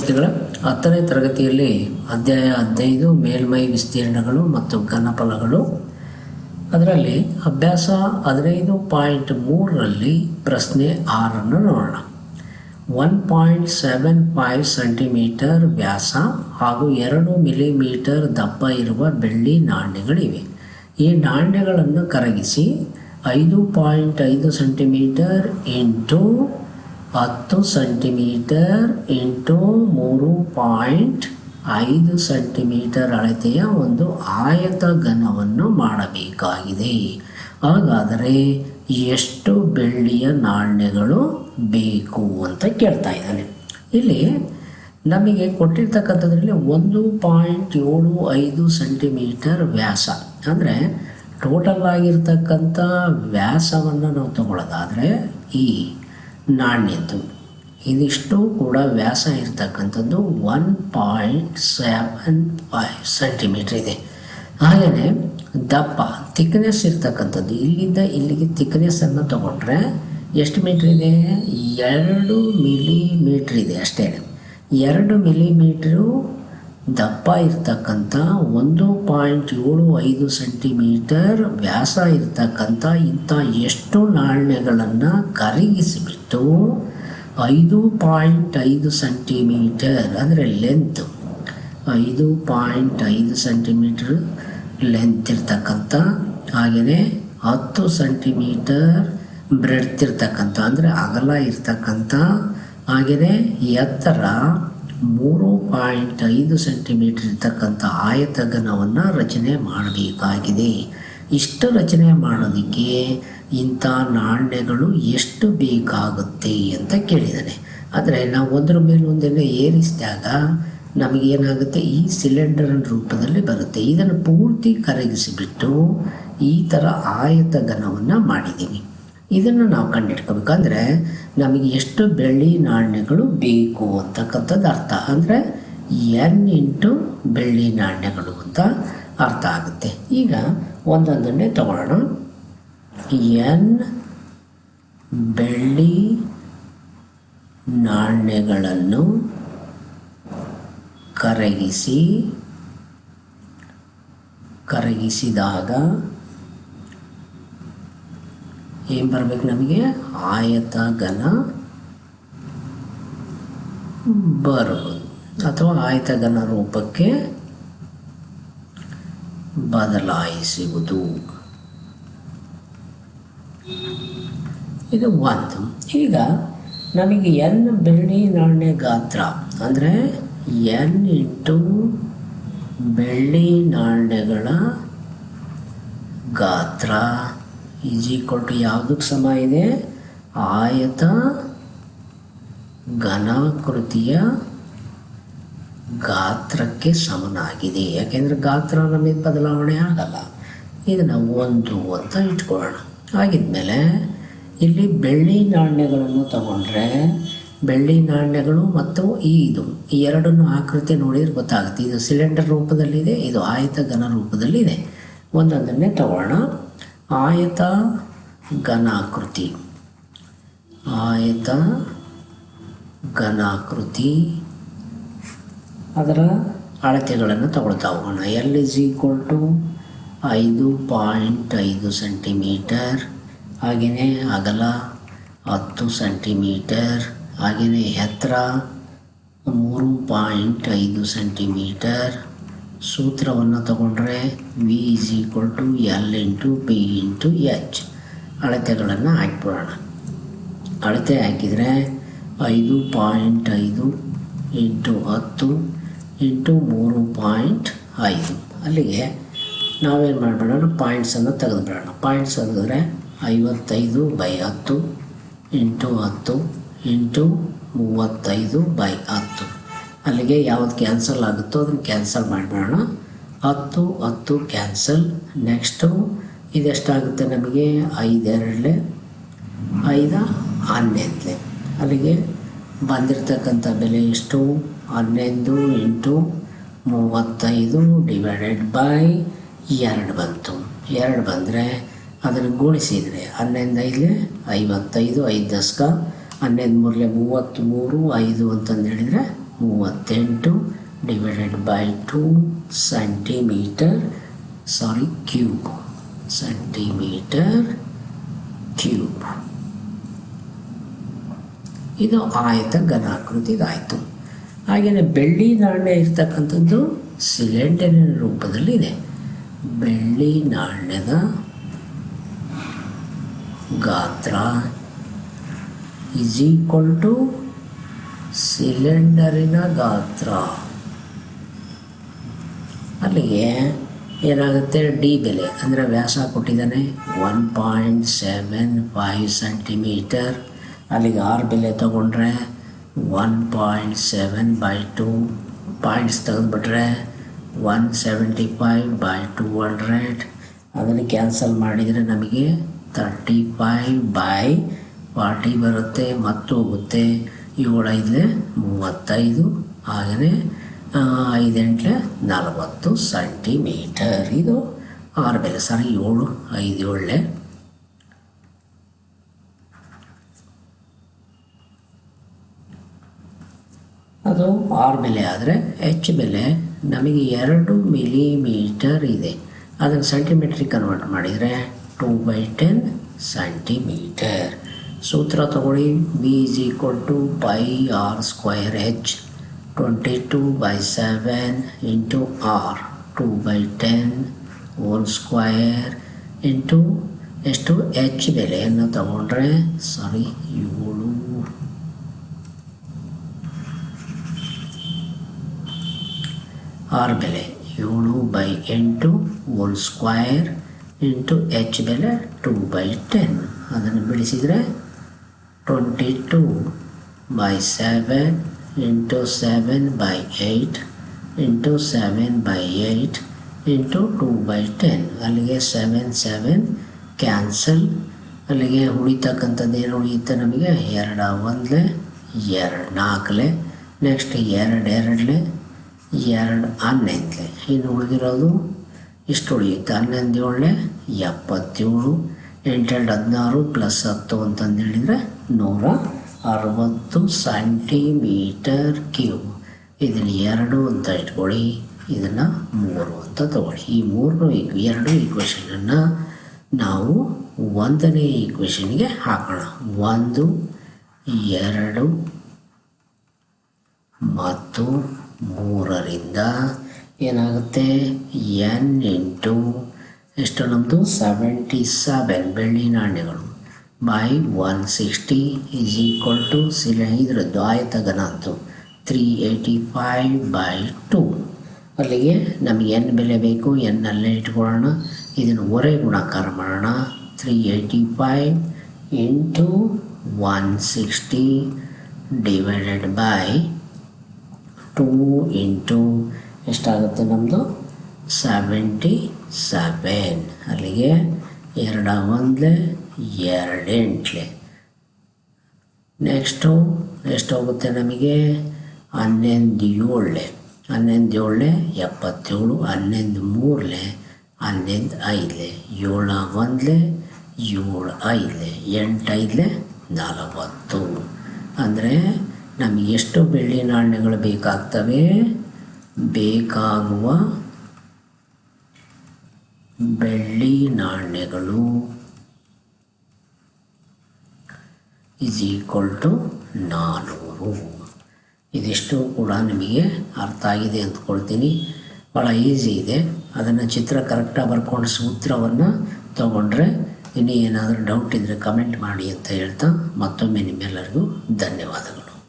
ವಿದ್ಯಾರ್ಥಿಗಳ ಹತ್ತನೇ ತರಗತಿಯಲ್ಲಿ ಅಧ್ಯಾಯ ಹದಿನೈದು ಮೇಲ್ಮೈ ವಿಸ್ತೀರ್ಣಗಳು ಮತ್ತು ಘನಫಲಗಳು. ಅದರಲ್ಲಿ ಅಭ್ಯಾಸ ಹದಿನೈದು ಪಾಯಿಂಟ್ ಮೂರರಲ್ಲಿ ಪ್ರಶ್ನೆ ಆರನ್ನು ನೋಡೋಣ. One point seven five centimetre ವ್ಯಾಸ ಹಾಗೂ ಎರಡು ಮಿಲಿಮೀಟರ್ ದಪ್ಪ ಇರುವ ಬೆಳ್ಳಿ ನಾಣ್ಯಗಳಿವೆ. ಈ ನಾಣ್ಯಗಳನ್ನು ಕರಗಿಸಿ ಐದು ಪಾಯಿಂಟ್ ಐದು ಸೆಂಟಿಮೀಟರ್ ಇಂಟು ಹತ್ತು ಸೆಂಟಿಮೀಟರ್ ಇಂಟು ಮೂರು ಪಾಯಿಂಟ್ ಐದು ಸೆಂಟಿಮೀಟರ್ ಅಳತೆಯ ಒಂದು ಆಯತ ಘನವನ್ನು ಮಾಡಬೇಕಾಗಿದೆ. ಹಾಗಾದರೆ ಎಷ್ಟು ಬೆಳ್ಳಿಯ ನಾಣ್ಯಗಳು ಬೇಕು ಅಂತ ಕೇಳ್ತಾ ಇದ್ದಾನೆ. ಇಲ್ಲಿ ನಮಗೆ ಕೊಟ್ಟಿರ್ತಕ್ಕಂಥದ್ರಲ್ಲಿ ಒಂದು ಪಾಯಿಂಟ್ ಏಳು ಐದು ಸೆಂಟಿಮೀಟರ್ ವ್ಯಾಸ, ಅಂದರೆ ಟೋಟಲ್ ಆಗಿರ್ತಕ್ಕಂಥ ವ್ಯಾಸವನ್ನು ನಾವು ತಗೊಳ್ಳೋದಾದರೆ ಈ ನಾಣ್ಯದ್ದು. ಇದಿಷ್ಟು ಕೂಡ ವ್ಯಾಸ ಇರ್ತಕ್ಕಂಥದ್ದು one point seven five centimetre ಇದೆ. ಹಾಗೆಯೇ ದಪ್ಪ ತಿಕ್ನೆಸ್ ಇರ್ತಕ್ಕಂಥದ್ದು, ಇಲ್ಲಿಂದ ಇಲ್ಲಿಗೆ ತಿಕ್ನೆಸ್ಸನ್ನು ತಗೊಂಡ್ರೆ ಎಷ್ಟು ಮೀಟ್ರ್ ಇದೆ? ಎರಡು ಮಿಲಿಮೀಟ್ರ್ ಇದೆ ಅಷ್ಟೇ. ಎರಡು ಮಿಲಿಮೀಟ್ರು ದಪ್ಪ ಇರ್ತಕ್ಕಂಥ ಒಂದು ಪಾಯಿಂಟ್ ಏಳು ಐದು ಸೆಂಟಿಮೀಟರ್ ವ್ಯಾಸ ಇರ್ತಕ್ಕಂಥ ಇಂಥ ಎಷ್ಟು ನಾಣ್ಯಗಳನ್ನು ಕರಗಿಸಿಬಿಟ್ಟು ಐದು ಪಾಯಿಂಟ್ ಐದು ಸೆಂಟಿಮೀಟರ್, ಅಂದರೆ ಲೆಂತ್ ಐದು ಪಾಯಿಂಟ್ ಐದು ಸೆಂಟಿಮೀಟರ್ ಲೆಂತ್ ಇರ್ತಕ್ಕಂಥ, ಹಾಗೆಯೇ ಹತ್ತು ಸೆಂಟಿಮೀಟರ್ ಬ್ರೆಡ್ತ್ ಇರ್ತಕ್ಕಂಥ, ಅಂದರೆ ಅಗಲ ಇರ್ತಕ್ಕಂಥ, ಹಾಗೆಯೇ ಎತ್ತರ ಮೂರು ಪಾಯಿಂಟ್ ಐದು ಸೆಂಟಿಮೀಟರ್ ಇರ್ತಕ್ಕಂಥ ಆಯತಘನವನ್ನು ರಚನೆ ಮಾಡಬೇಕಾಗಿದೆ. ಇಷ್ಟು ರಚನೆ ಮಾಡೋದಕ್ಕೆ ಇಂಥ ನಾಣ್ಯಗಳು ಎಷ್ಟು ಬೇಕಾಗುತ್ತೆ ಅಂತ ಕೇಳಿದ್ದಾನೆ ಆದರೆ ನಾವು ಒಂದರ ಮೇಲೆ ಒಂದನ್ನು ಏರಿಸಿದಾಗ ನಮಗೇನಾಗುತ್ತೆ ಈ ಸಿಲಿಂಡರ್ ರೂಪದಲ್ಲಿ ಬರುತ್ತೆ. ಇದನ್ನು ಪೂರ್ತಿ ಕರಗಿಸಿಬಿಟ್ಟು ಈ ಥರ ಆಯತ ಘನವನ್ನು ಮಾಡಿದ್ದೀವಿ. ಇದನ್ನು ನಾವು ಕಂಡಿಡ್ಕೋಬೇಕಂದ್ರೆ ನಮಗೆ ಎಷ್ಟು ಬೆಳ್ಳಿ ನಾಣ್ಯಗಳು ಬೇಕು ಅಂತಕ್ಕಂಥದ್ದು ಅರ್ಥ. ಅಂದರೆ ಎನ್ ಇಂಟು ಬೆಳ್ಳಿ ನಾಣ್ಯಗಳು ಅಂತ ಅರ್ಥ ಆಗುತ್ತೆ. ಈಗ ಒಂದೊಂದನ್ನೇ ತಗೊಳ್ಳೋಣ. ಎನ್ ಬೆಳ್ಳಿ ನಾಣ್ಯಗಳನ್ನು ಕರಗಿಸಿ, ಕರಗಿಸಿದಾಗ ಏನು ಬರಬೇಕು ನಮಗೆ? ಆಯತ, ಘನ ಬರಬಹುದು. ಅಥವಾ ಆಯತ, ಘನ ರೂಪಕ್ಕೆ ಬದಲಾಯಿಸುವುದು. ಇದು ಒಂದು. ಈಗ ನಮಗೆ ಎನ್ ಬೆಳ್ಳಿ ನಾಣ್ಯ ಗಾತ್ರ ಅಂದರೆ ಎನ್ ಇಂಟು ಬೆಳ್ಳಿ ನಾಣ್ಯಗಳ ಗಾತ್ರ. ಈಸ್ ಈಕ್ವಲ್ ಟು ಯಾವುದಕ್ಕೆ ಸಮ ಇದೆ? ಆಯತ ಘನಾಕೃತಿಯ ಗಾತ್ರಕ್ಕೆ ಸಮನಾಗಿದೆ. ಯಾಕೆಂದರೆ ಗಾತ್ರ ನಮಗೆ ಬದಲಾವಣೆ ಆಗಲ್ಲ. ಇದನ್ನು ಒಂದು ಅಂತ ಇಟ್ಕೊಳ್ಳೋಣ. ಆಗಿದ್ಮೇಲೆ ಇಲ್ಲಿ ಬೆಳ್ಳಿ ನಾಣ್ಯಗಳನ್ನು ತಗೊಂಡ್ರೆ ಬೆಳ್ಳಿ ನಾಣ್ಯಗಳು ಮತ್ತು ಈ ಇದು. ಈ ಎರಡನ್ನು ಆಕೃತಿ ನೋಡಿದ್ರೆ ಗೊತ್ತಾಗುತ್ತೆ. ಇದು ಸಿಲಿಂಡರ್ ರೂಪದಲ್ಲಿದೆ, ಇದು ಆಯತ ಘನ ರೂಪದಲ್ಲಿದೆ. ಒಂದೊಂದನ್ನೇ ತಗೊಳ್ಳೋಣ. ಆಯತ ಘನಾಕೃತಿ. ಆಯತ ಘನಾಕೃತಿ. ಅದರ ಅಳತೆಗಳನ್ನು ತಗೊಳ್ತಾ ಹೋಗೋಣ ಎಲ್ ಇಸ್ ಈಕ್ವಲ್ ಟು ಐದು ಪಾಯಿಂಟ್ ಐದು ಸೆಂಟಿಮೀಟರ್, ಹಾಗೆಯೇ ಅಗಲ ಹತ್ತು ಸೆಂಟಿಮೀಟರ್, ಹಾಗೆಯೇ ಎತ್ತರ ಮೂರು ಪಾಯಿಂಟ್ ಐದು ಸೆಂಟಿಮೀಟರ್. ಸೂತ್ರವನ್ನು ತಗೊಂಡ್ರೆ V is equal to L into B into H ಅಳತೆಗಳನ್ನು ಹಾಕ್ಬಿಡೋಣ. ಅಳತೆ ಹಾಕಿದರೆ ಐದು ಪಾಯಿಂಟ್ ಐದು ಇಂಟು ಹತ್ತು ಇಂಟು ಮೂರು ಪಾಯಿಂಟ್ ಐದು. ಅಲ್ಲಿಗೆ ನಾವೇನು ಮಾಡಿಬಿಡೋಣ? ಪಾಯಿಂಟ್ಸನ್ನು ತೆಗೆದುಬಿಡೋಣ. ಪಾಯಿಂಟ್ಸ್ ತೆಗೆದ್ರೆ ಐವತ್ತೈದು ಬೈ ಹತ್ತು ಇಂಟು ಹತ್ತು ಇಂಟು ಮೂವತ್ತೈದು ಬೈ ಹತ್ತು. ಅಲ್ಲಿಗೆ ಯಾವ್ದು ಕ್ಯಾನ್ಸಲ್ ಆಗುತ್ತೋ ಅದನ್ನು ಕ್ಯಾನ್ಸಲ್ ಮಾಡಿಬಿಡೋಣ. ಹತ್ತು ಹತ್ತು ಕ್ಯಾನ್ಸಲ್. ನೆಕ್ಸ್ಟು ಇದೆಷ್ಟಾಗುತ್ತೆ ನಮಗೆ? ಐದೆರಡಲೆ. ಐದ ಹನ್ನೊಂದಲೆ ಅಲ್ಲಿಗೆ ಬಂದಿರತಕ್ಕಂಥ ಬೆಲೆ ಎಷ್ಟು? ಹನ್ನೊಂದು ಇಂಟು ಮೂವತ್ತೈದು ಡಿವೈಡೆಡ್ ಬೈ ಎರಡು ಬಂತು. ಎರಡು ಬಂದರೆ ಅದನ್ನು ಗುಣಿಸಿದರೆ ಹನ್ನೊಂದು ಐದಲೆ ಐವತ್ತೈದು ಐದು ದಶಕ ಹನ್ನೊಂದು ಮೂರಲೆ ಮೂವತ್ತ್ಮೂರು, ಐದು ಅಂತಂದು ಹೇಳಿದರೆ ಮೂವತ್ತೆಂಟು divided by two centimetre, sorry, cube. Centimetre, cube. ಇದು ಆಯತ ಘನಾಕೃತಿದಾಯಿತು ಹಾಗೆಯೇ ಬೆಳ್ಳಿ ನಾಣ್ಯ ಇರ್ತಕ್ಕಂಥದ್ದು ಸಿಲಿಂಡರಿನ ರೂಪದಲ್ಲಿದೆ. ಬೆಳ್ಳಿ ನಾಣ್ಯದ ಗಾತ್ರ ಈಸ್ ಈಕ್ವಲ್ ಟು ಸಿಲಿಂಡರಿನ ಗಾತ್ರ. ಅಲ್ಲಿಗೆ ಏನಾಗುತ್ತೆ? ಡಿ ಬೆಲೆ. ಅಂದರೆ ವ್ಯಾಸ ಕೊಟ್ಟಿದ್ದಾನೆ. One point seven five centimetre. ಅಲ್ಲಿಗೆ ಆರು ಬೆಲೆ ತೊಗೊಂಡ್ರೆ one point seven by two points ತೆಗೆದುಬಿಟ್ರೆ one seventy five by two hundred. ಅದನ್ನು ಕ್ಯಾನ್ಸಲ್ ಮಾಡಿದರೆ ನಮಗೆ ತರ್ಟಿ ಫೈವ್ ಬೈ ಫಾರ್ಟಿ ಬರುತ್ತೆ, ಮತ್ತು ಹೋಗುತ್ತೆ ಏಳು ಐದಲೇ ಮೂವತ್ತೈದು, ಹಾಗೆಯೇ ಐದೆಂಟ್ಲೆ ನಲವತ್ತು ಸೆಂಟಿಮೀಟರ್. ಇದು ಆರು ಬೆಲೆ, ಸರಿ, ಏಳು, ಐದು ಏಳೆ ಅದು ಆರು ಬೆಲೆ ಆದರೆ ಎಚ್ ಬೆಲೆ ನಮಗೆ ಎರಡು ಮಿಲಿಮೀಟರ್ ಇದೆ. ಅದನ್ನು ಸೆಂಟಿಮೀಟ್ರಿಗೆ ಕನ್ವರ್ಟ್ ಮಾಡಿದರೆ ಟೂ ಬೈ ಟೆನ್ ಸೆಂಟಿಮೀಟರ್. ಸೂತ್ರ ತಗೊಳ್ಳಿ. B is equal to pi R square H twenty two by seven into R two by ten whole square into ಎಷ್ಟು ಎಚ್ ಬೆಲೆಯನ್ನು ತಗೊಂಡ್ರೆ ಸಾರಿ ಏಳು. ಆರ್ ಬೆಲೆ ಏಳು ಬೈ ಎಂಟು ಓಲ್ ಸ್ಕ್ವೈರ್ ಇಂಟು ಎಚ್ ಬೆಲೆ ಟು ಬೈ ಟೆನ್ ಅದನ್ನು ಬಿಡಿಸಿದರೆ twenty two by seven into seven by eight into seven by eight into two by ten ಅಲ್ಲಿಗೆ ಸೆವೆನ್ ಸೆವೆನ್ ಕ್ಯಾನ್ಸಲ್ ಅಲ್ಲಿಗೆ ಉಳಿತಕ್ಕಂಥದ್ದು ಏನು ಉಳಿಯುತ್ತೆ ನಮಗೆ? ಎರಡು ಒಂದಲೆ ಎರಡು ನಾಲ್ಕಲೆ. ನೆಕ್ಸ್ಟ್ ಎರಡು ಎರಡಲೆ ಎರಡು ಹನ್ನೊಂದಲೆ. ಇನ್ನು ಉಳಿದಿರೋದು ಇಷ್ಟು ಉಳಿಯುತ್ತೆ. ಹನ್ನೊಂದು ಏಳಲೆ ಎಪ್ಪತ್ತೇಳು. ಎಂಟೆರಡು ಹದಿನಾರು ಪ್ಲಸ್ ಹತ್ತು ಅಂತಂದು ಹೇಳಿದರೆ ನೂರ ಅರವತ್ತು ಸೆಂಟಿಮೀಟರ್ ಕ್ಯೂಬ್. ಇದನ್ನು ಎರಡು ಅಂತ ಇಟ್ಕೊಳ್ಳಿ. ಇದನ್ನು ಮೂರು ಅಂತ ತಗೊಳ್ಳಿ. ಈ ಮೂರು ಎರಡು ಈಕ್ವೇಷನನ್ನು ನಾವು ಒಂದನೇ ಈಕ್ವೇಷನ್ಗೆ ಹಾಕೋಣ. ಒಂದು, ಎರಡು, ಮತ್ತು ಮೂರರಿಂದ ಏನಾಗುತ್ತೆ? ಎನ್ ಇಂಟು, ಎಷ್ಟು ನಮ್ಮದು ಸೆವೆಂಟಿ ಸೆವೆನ್ ಬೆಳ್ಳಿ ನಾಣ್ಯಗಳು. By one sixty equal to ಇದರ ಆಯತ ಘನ ಅಂತು three eighty five by two ಅಲ್ಲಿಗೆ ನಮಗೆ ಎನ್ ಬೆಲೆ ಬೇಕು? ಎನ್ ಅಲ್ಲೇ ಇಟ್ಕೊಳ್ಳೋಣ. ಇದನ್ನು ಹೊರೆ ಗುಣಾಕಾರ ಮಾಡೋಣ. Three eighty five into one sixty divided by two into ಎಷ್ಟಾಗುತ್ತೆ ನಮ್ಮದು ಸೆವೆಂಟಿ ಸೆವೆನ್ ಅಲ್ಲಿಗೆ ಎರಡ ಒಂದ್ಲೆ ಎರಡು ಎಂಟ್ಲೆ ನೆಕ್ಸ್ಟು ಎಷ್ಟು ಹೋಗುತ್ತೆ ನಮಗೆ? ಹನ್ನೊಂದು ಏಳಲೆ ಹನ್ನೊಂದು ಏಳಲೆ ಎಪ್ಪತ್ತೇಳು. ಹನ್ನೊಂದು ಮೂರಲೆ ಹನ್ನೊಂದು ಐದಲೆ ಏಳು ಒಂದಲೆ ಏಳು ಐದಲೆ ಎಂಟು ಐದಲೆ ನಲವತ್ತು. ಅಂದರೆ ನಮಗೆ ಎಷ್ಟು ಬೆಳ್ಳಿ ನಾಣ್ಯಗಳು ಬೇಕಾಗ್ತವೆ? ಬೇಕಾಗುವ ಬೆಳ್ಳಿ ನಾಣ್ಯಗಳು ಇಸ್ ಈಕ್ವಲ್ ಟು ನಾನ್ನೂರು ಇದಿಷ್ಟು ಕೂಡ ನಿಮಗೆ ಅರ್ಥ ಆಗಿದೆ ಅಂದ್ಕೊಳ್ತೀನಿ. ಭಾಳ ಈಸಿ ಇದೆ. ಅದನ್ನು ಚಿತ್ರ ಕರೆಕ್ಟಾಗಿ ಬರ್ಕೊಂಡು ಸೂತ್ರವನ್ನು ತಗೊಂಡ್ರೆ ಇನ್ನೂ ಏನಾದರೂ ಡೌಟ್ ಇದ್ದರೆ ಕಮೆಂಟ್ ಮಾಡಿ ಅಂತ ಹೇಳ್ತಾ ಮತ್ತೊಮ್ಮೆ ನಿಮ್ಮೆಲ್ಲರಿಗೂ ಧನ್ಯವಾದಗಳು.